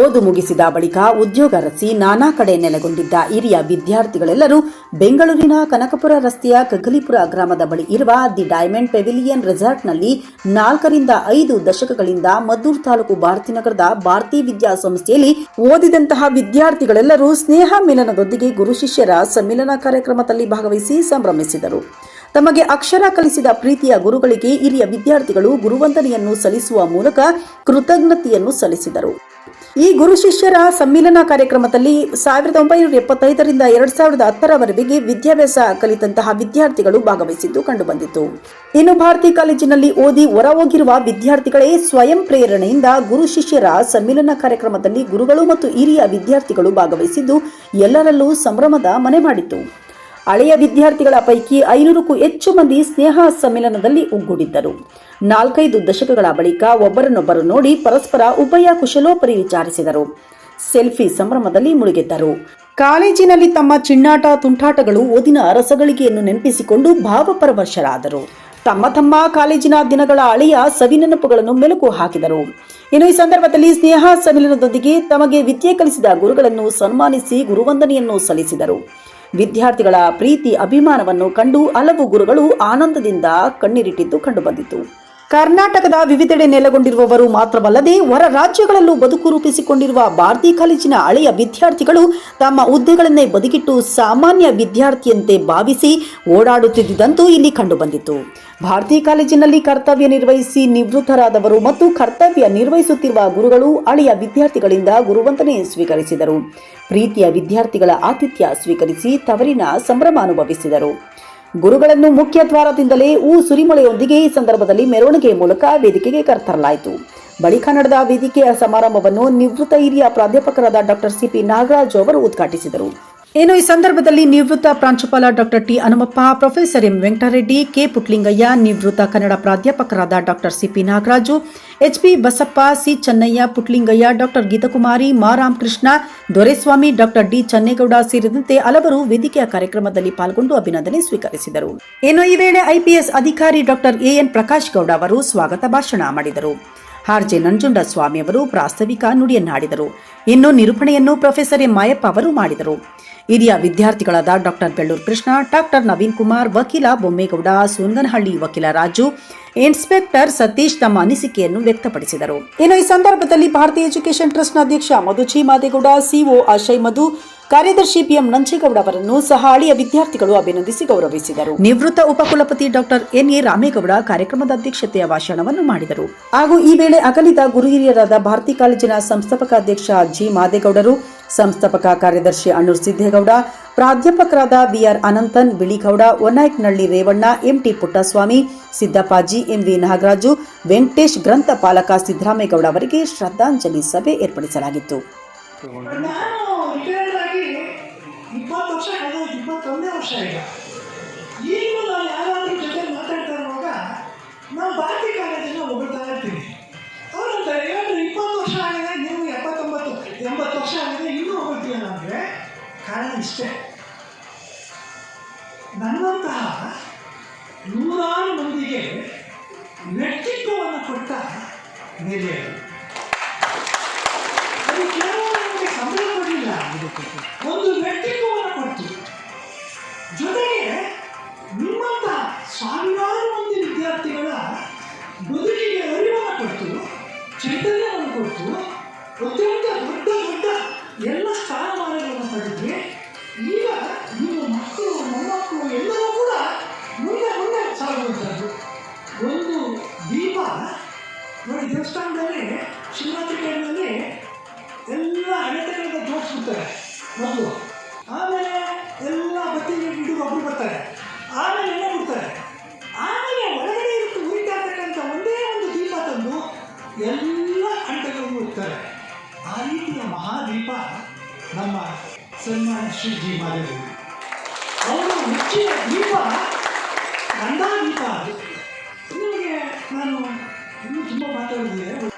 ಓದು ಮುಗಿಸಿದ ಬಳಿಕ ಉದ್ಯೋಗ ರಚಿಸಿ ನಾನಾ ಕಡೆ ನೆಲೆಗೊಂಡಿದ್ದ ಹಿರಿಯ ವಿದ್ಯಾರ್ಥಿಗಳೆಲ್ಲರೂ ಬೆಂಗಳೂರಿನ ಕನಕಪುರ ರಸ್ತೆಯ ಕಗಲಿಪುರ ಗ್ರಾಮದ ಬಳಿ ಇರುವ ದಿ ಡೈಮಂಡ್ ಪೆವಿಲಿಯನ್ ರೆಸಾರ್ಟ್ನಲ್ಲಿ ನಾಲ್ಕರಿಂದ ಐದು ದಶಕಗಳಿಂದ ಮದ್ದೂರು ತಾಲೂಕು ಭಾರತಿನಗರದ ಭಾರತೀ ವಿದ್ಯಾಸಂಸ್ಥೆಯಲ್ಲಿ ಓದಿದಂತಹ ವಿದ್ಯಾರ್ಥಿಗಳೆಲ್ಲರೂ ಸ್ನೇಹ ಮಿಲನದೊಂದಿಗೆ ಗುರು ಶಿಷ್ಯರ ಸಮ್ಮಿಲನ ಕಾರ್ಯಕ್ರಮದಲ್ಲಿ ಭಾಗವಹಿಸಿ ಸಂಭ್ರಮಿಸಿದರು. ತಮಗೆ ಅಕ್ಷರ ಕಲಿಸಿದ ಪ್ರೀತಿಯ ಗುರುಗಳಿಗೆ ಹಿರಿಯ ವಿದ್ಯಾರ್ಥಿಗಳು ಗುರುವಂದನೆಯನ್ನು ಸಲ್ಲಿಸುವ ಮೂಲಕ ಕೃತಜ್ಞತೆಯನ್ನು ಸಲ್ಲಿಸಿದರು. ಈ ಗುರು ಶಿಷ್ಯರ ಸಮ್ಮಿಲನ ಕಾರ್ಯಕ್ರಮದಲ್ಲಿ ಸಾವಿರದ ಒಂಬೈನೂರ ಎಪ್ಪತ್ತೈದರಿಂದ ಎರಡ್ ಸಾವಿರದ ಹತ್ತರವರೆಗೆ ವಿದ್ಯಾಭ್ಯಾಸ ಕಲಿತಂತಹ ವಿದ್ಯಾರ್ಥಿಗಳು ಭಾಗವಹಿಸಿದ್ದು ಕಂಡುಬಂದಿತು. ಇನ್ನು ಭಾರತಿ ಕಾಲೇಜಿನಲ್ಲಿ ಓದಿ ಹೊರ ಹೋಗಿರುವ ವಿದ್ಯಾರ್ಥಿಗಳೇ ಸ್ವಯಂ ಪ್ರೇರಣೆಯಿಂದ ಗುರು ಶಿಷ್ಯರ ಸಮ್ಮಿಲನ ಕಾರ್ಯಕ್ರಮದಲ್ಲಿ ಗುರುಗಳು ಮತ್ತು ಹಿರಿಯ ವಿದ್ಯಾರ್ಥಿಗಳು ಭಾಗವಹಿಸಿದ್ದು ಎಲ್ಲರಲ್ಲೂ ಸಂಭ್ರಮದ ಮನೆ ಮಾಡಿತು. ಹಳೆಯ ವಿದ್ಯಾರ್ಥಿಗಳ ಪೈಕಿ ಐನೂರಕ್ಕೂ ಹೆಚ್ಚು ಮಂದಿ ಸ್ನೇಹ ಸಮ್ಮೇಳನದಲ್ಲಿ ಒಗ್ಗೂಡಿದ್ದರು. ನಾಲ್ಕೈದು ದಶಕಗಳ ಬಳಿಕ ಒಬ್ಬರನ್ನೊಬ್ಬರು ನೋಡಿ ಪರಸ್ಪರ ಉಭಯ ಕುಶಲೋಪರಿ ವಿಚಾರಿಸಿದರು. ಸೆಲ್ಫಿ ಸಂಭ್ರಮದಲ್ಲಿ ಮುಳುಗಿದ್ದರು. ಕಾಲೇಜಿನಲ್ಲಿ ತಮ್ಮ ಚಿಣ್ಣಾಟ ತುಂಟಾಟಗಳು ಓದಿನ ರಸಗಳಿಗೆಯನ್ನು ನೆನಪಿಸಿಕೊಂಡು ಭಾವಪರವಶರಾದರು. ತಮ್ಮ ತಮ್ಮ ಕಾಲೇಜಿನ ದಿನಗಳ ಅಳೆಯ ಸವಿನೆನಪುಗಳನ್ನು ಮೆಲುಕು ಹಾಕಿದರು. ಇನ್ನು ಈ ಸಂದರ್ಭದಲ್ಲಿ ಸ್ನೇಹ ಸಮ್ಮೇಳನದೊಂದಿಗೆ ತಮಗೆ ವಿದ್ಯೆ ಕಲಿಸಿದ ಗುರುಗಳನ್ನು ಸನ್ಮಾನಿಸಿ ಗುರುವಂದನೆಯನ್ನು ಸಲ್ಲಿಸಿದರು. ವಿದ್ಯಾರ್ಥಿಗಳ ಪ್ರೀತಿ, ಅಭಿಮಾನವನ್ನು ಕಂಡು ಹಲವು ಗುರುಗಳು ಆನಂದದಿಂದ ಕಣ್ಣೀರಿಟ್ಟಿದ್ದು ಕಂಡುಬಂದಿತು. ಕರ್ನಾಟಕದ ವಿವಿಧೆಡೆ ನೆಲೆಗೊಂಡಿರುವವರು ಮಾತ್ರವಲ್ಲದೆ ಹೊರ ರಾಜ್ಯಗಳಲ್ಲೂ ಬದುಕು ರೂಪಿಸಿಕೊಂಡಿರುವ ಭಾರತೀಯ ಕಾಲೇಜಿನ ಹಳೆಯ ವಿದ್ಯಾರ್ಥಿಗಳು ತಮ್ಮ ಹುದ್ದೆಗಳನ್ನೇ ಬದುಕಿಟ್ಟು ಸಾಮಾನ್ಯ ವಿದ್ಯಾರ್ಥಿಯಂತೆ ಭಾವಿಸಿ ಓಡಾಡುತ್ತಿದ್ದುದಂತೂ ಇಲ್ಲಿ ಕಂಡುಬಂದಿತು. ಭಾರತೀಯ ಕಾಲೇಜಿನಲ್ಲಿ ಕರ್ತವ್ಯ ನಿರ್ವಹಿಸಿ ನಿವೃತ್ತರಾದವರು ಮತ್ತು ಕರ್ತವ್ಯ ನಿರ್ವಹಿಸುತ್ತಿರುವ ಗುರುಗಳು ಅಳಿಯ ವಿದ್ಯಾರ್ಥಿಗಳಿಂದ ಗುರುವಂತನೆ ಸ್ವೀಕರಿಸಿದರು. ಪ್ರೀತಿಯ ವಿದ್ಯಾರ್ಥಿಗಳ ಆತಿಥ್ಯ ಸ್ವೀಕರಿಸಿ ತವರಿನ ಸಂಭ್ರಮ ಅನುಭವಿಸಿದರು ಗುರುಗಳನ್ನು ಮುಖ್ಯ ದ್ವಾರದಿಂದಲೇ ಹೂ ಸುರಿಮಳೆಯೊಂದಿಗೆ ಈ ಸಂದರ್ಭದಲ್ಲಿ ಮೆರವಣಿಗೆ ಮೂಲಕ ವೇದಿಕೆಗೆ ಕರೆತರಲಾಯಿತು. ಬಳಿಕ ನಡೆದ ವೇದಿಕೆಯ ಸಮಾರಂಭವನ್ನು ನಿವೃತ್ತ ಹಿರಿಯ ಪ್ರಾಧ್ಯಾಪಕರಾದ ಡಾಕ್ಟರ್ ಸಿಪಿ ನಾಗರಾಜ್ ಅವರು ಉದ್ಘಾಟಿಸಿದರು. ಇನ್ನು ಈ ಸಂದರ್ಭದಲ್ಲಿ ನಿವೃತ್ತ ಪ್ರಾಂಶುಪಾಲ doctor T Hanumappa, professor M Venkatareddy, K Putlingaiah, ನಿವೃತ್ತ ಕನ್ನಡ ಪ್ರಾಧ್ಯಾಪಕರಾದ doctor CP Nagaraju HP Basappa, C Channaiah, Putlingaiah, doctor Geethakumari ಮಾ ರಾಮಕೃಷ್ಣ ದೊರೆಸ್ವಾಮಿ, ಡಾಕ್ಟರ್ ಡಿ ಚನ್ನೇಗೌಡ ಸೇರಿದಂತೆ ಹಲವರು ವೇದಿಕೆಯ ಕಾರ್ಯಕ್ರಮದಲ್ಲಿ ಪಾಲ್ಗೊಂಡು ಅಭಿನಂದನೆ ಸ್ವೀಕರಿಸಿದರು. ಇನ್ನು ಈ ವೇಳೆ ಐಪಿಎಸ್ ಅಧಿಕಾರಿ ಡಾಕ್ಟರ್ ಎಎನ್ ಪ್ರಕಾಶ್ ಗೌಡ ಅವರು ಸ್ವಾಗತ ಭಾಷಣ ಮಾಡಿದರು. ಆರ್ಜೆ ನಂಜುಂಡ ಸ್ವಾಮಿ ಅವರು ಪ್ರಾಸ್ತಾವಿಕ ನುಡಿಯನ್ನಾಡಿದರು. ಇನ್ನು ನಿರೂಪಣೆಯನ್ನು ಪ್ರೊಫೆಸರ್ ಎಂ ಮಾಯಪ್ಪ ಅವರು ಮಾಡಿದರು. ಹಿರಿಯ ವಿದ್ಯಾರ್ಥಿಗಳಾದ ಡಾಕ್ಟರ್ ಬೆಳ್ಳೂರು ಕೃಷ್ಣ, ಡಾಕ್ಟರ್ ನವೀನ್ ಕುಮಾರ್, ವಕೀಲ ಬೊಮ್ಮೇಗೌಡ, ಸುಂದನಹಳ್ಳಿ ವಕೀಲ ರಾಜು, ಇನ್ಸ್ಪೆಕ್ಟರ್ ಸತೀಶ್ ತಮ್ಮ ಅನಿಸಿಕೆಯನ್ನು ವ್ಯಕ್ತಪಡಿಸಿದರು. ಇನ್ನು ಈ ಸಂದರ್ಭದಲ್ಲಿ ಭಾರತೀಯ ಎಜುಕೇಷನ್ ಟ್ರಸ್ಟ್ನ ಅಧ್ಯಕ್ಷ ಮಧುಚಿ ಮಾದೇಗೌಡ, ಸಿಒ ಅಶಯ್ ಮಧು, ಕಾರ್ಯದರ್ಶಿ ಪಿಎಂ ನಂಜೇಗೌಡ ಅವರನ್ನು ಸಹ ಹಳಿಯ ವಿದ್ಯಾರ್ಥಿಗಳು ಅಭಿನಂದಿಸಿ ಗೌರವಿಸಿದರು. ನಿವೃತ್ತ ಉಪಕುಲಪತಿ ಡಾಕ್ಟರ್ ಎನ್ಎ ರಾಮೇಗೌಡ ಕಾರ್ಯಕ್ರಮದ ಅಧ್ಯಕ್ಷತೆಯ ಭಾಷಣವನ್ನು ಮಾಡಿದರು. ಹಾಗೂ ಈ ವೇಳೆ ಅಗಲಿದ ಗುರು ಹಿರಿಯರಾದ ಭಾರತಿ ಕಾಲೇಜಿನ ಸಂಸ್ಥಾಪಕ ಅಧ್ಯಕ್ಷ ಜಿ ಮಾದೇಗೌಡರು ಸಂಸ್ಥಾಪಕ ಕಾರ್ಯದರ್ಶಿ ಅಣ್ಣೂರ್ ಸಿದ್ದೇಗೌಡ ಪ್ರಾಧ್ಯಾಪಕರಾದ BR Ananthan Biligowda Onayakanahalli Revanna MT Puttaswamy Siddappaji MV Nagaraju Venkatesh ಗ್ರಂಥಪಾಲಕ Siddaramegowda ಅವರಿಗೆ ಶ್ರದ್ಧಾಂಜಲಿ ಸಭೆ ಏರ್ಪಡಿಸಲಾಗಿತ್ತು ರಿಟೈರ್ಡ್ ಇಷ್ಟೇ ನನ್ನಂತಹ ನೂರಾರು ಮಂದಿಗೆ ವ್ಯಕ್ತಿತ್ವವನ್ನು ಕೊಟ್ಟ ಮೇಲೆ. ಅದು ಕೇವಲ ನಮಗೆ ಸಂಬಳ ಕೊಡಲಿಲ್ಲ. ಒಂದು ವ್ಯಕ್ತಿತ್ವವನ್ನು ಕೊಡ್ತು ಜೊತೆಗೆ ನಿಮ್ಮಂತ ಸಾವಿರಾರು ಮಂದಿ ವಿದ್ಯಾರ್ಥಿಗಳ ಬದುಕಿಗೆ ಅರಿವನ್ನು ಕೊಡ್ತು ಚೈತನ್ಯವನ್ನು ಕೊಡ್ತು ಅತ್ಯಂತ ದೊಡ್ಡ ದೇವಸ್ಥಾನದಲ್ಲಿ ಶಿವರಾತ್ರಿ ಟೈಮಲ್ಲಿ ಎಲ್ಲ ಅಡೆತಡೆಗಳನ್ನ ತೋರಿಸ್ಬಿಡ್ತಾರೆ ಮೊದಲು. ಆಮೇಲೆ ಎಲ್ಲ ಬತ್ತಿ ಹಿಡಿದು ಒಬ್ಬರು ಬರ್ತಾರೆ. ಆಮೇಲೆ ಎಣ್ಣೆ ಬಿಡ್ತಾರೆ ಆಮೇಲೆ ಒಳಗಡೆ ಇರುತ್ತೆ ಉರಿತಾ ಒಂದೇ ಒಂದು ದೀಪ ತಂದು ಎಲ್ಲ ಅಂಟಗಳನ್ನು ಇಡ್ತಾರೆ. ಆ ರೀತಿಯ ಮಹಾದೀಪ ನಮ್ಮ ಸನ್ಮಾನ ಶ್ರೀಜಿ ಮಾದೇವಿ ಅವರು ಮುಚ್ಚಿದ ದೀಪ ಗಂಧಾ ದೀಪ ಅದು. ನಿಮಗೆ ನಾನು ಇನ್ನೂ ತುಂಬ ಮಾತಾಡೋದಿದೆ